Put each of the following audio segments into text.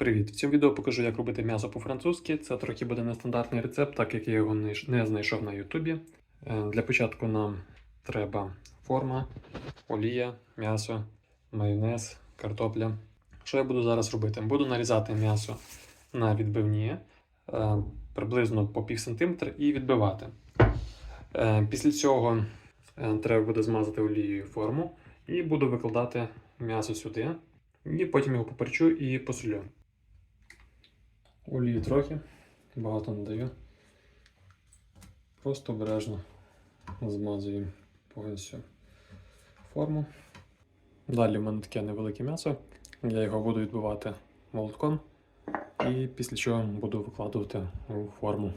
Привіт! В цьому відео покажу, як робити м'ясо по-французьки. Це трохи буде нестандартний рецепт, так як я його не знайшов на Ютубі. Е, Для початку нам треба форма, олія, м'ясо, майонез, картопля. Що я буду зараз робити? Буду нарізати м'ясо на відбивні е, приблизно по пів сантиметра і відбивати. Е, Після цього треба буде змазати олією форму і буду викладати м'ясо сюди. І потім його поперчу і посолю. Олії трохи, багато не даю. Просто обережно змазуємо повністю форму. Далі в мене таке невелике м'ясо. Я його буду відбивати молотком. І після чого буду викладувати у форму.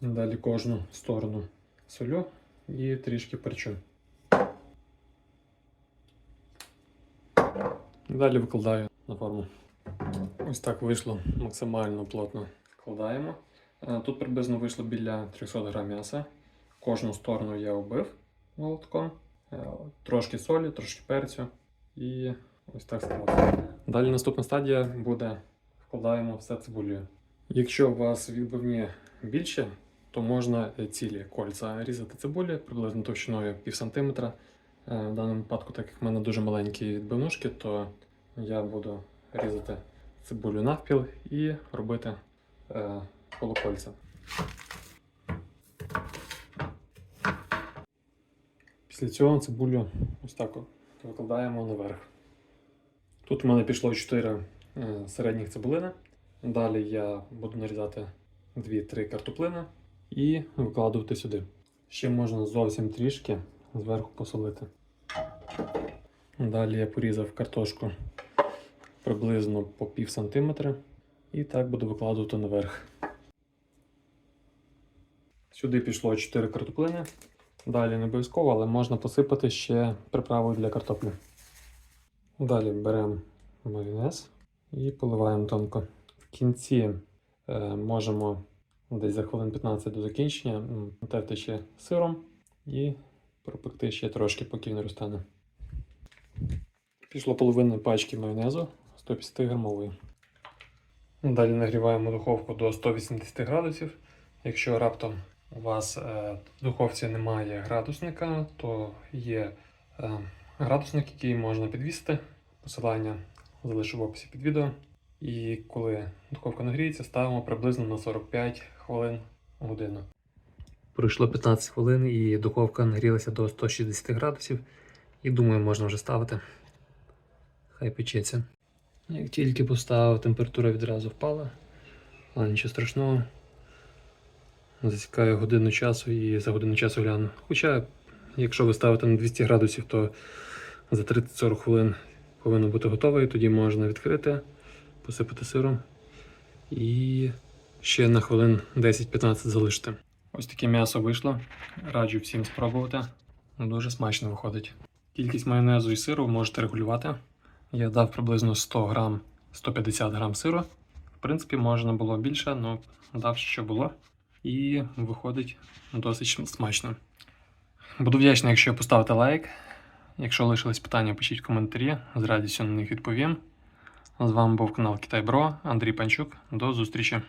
Далі кожну сторону солю і трішки перчу. Далі викладаю на форму. Ось так вийшло максимально плотно складаємо. Е, Тут приблизно вийшло біля 300 грам м'яса. Кожну сторону я оббив молотком, Е, трошки солі, трошки перцю і ось так складаємо. Далі наступна стадія буде вкладаємо все цибулею. Якщо у вас відбивні більше, то можна цілі кольця різати цибулі приблизно товщиною пів сантиметра. Е, В даному випадку, так як в мене дуже маленькі відбивнушки, то я буду різати цибулю навпіл і робити е, полукольця. Після цього цибулю ось так викладаємо наверх. Тут у мене пішло 4 е, середніх цибулини. Далі я буду нарізати 2-3 картоплини і викладувати сюди. Ще можна зовсім трішки зверху посолити. Далі я порізав картошку приблизно по пів сантиметра. І так буду викладувати наверх. Сюди пішло 4 картоплини. Далі не обов'язково, але можна посипати ще приправою для картоплі. Далі беремо майонез і поливаємо тонко. В кінці е, можемо десь за хвилин 15 до закінчення натерти ще сиром і пропекти ще трошки, поки він розтане. Пішло половина пачки майонезу 150 грамової. Далі нагріваємо духовку до 180 градусів. Якщо раптом у вас е, в духовці немає градусника, то є е, градусник, який можна підвісити. Посилання залишу в описі під відео. І коли духовка нагріється, ставимо приблизно на 45 хвилин годину. Пройшло 15 хвилин і духовка нагрілася до 160 градусів. І думаю, можна вже ставити. Хай печеться. Як тільки поставив, температура відразу впала, але нічого страшного. Засікаю годину часу і за годину часу гляну. Хоча, якщо ви ставите на 200 градусів, то за 30-40 хвилин повинно бути готове, і тоді можна відкрити, посипати сиром і ще на хвилин 10-15 залишити. Ось таке м'ясо вийшло. Раджу всім спробувати. Дуже смачно виходить. Кількість майонезу і сиру можете регулювати. Я дав приблизно 100 грам, 150 грам сиру. В принципі, можна було більше, але дав, що було. І виходить досить смачно. Буду вдячний, якщо поставите лайк. Якщо лишились питання, пишіть в коментарі, з радістю на них відповім. З вами був канал Китай Бро, Андрій Панчук. До зустрічі!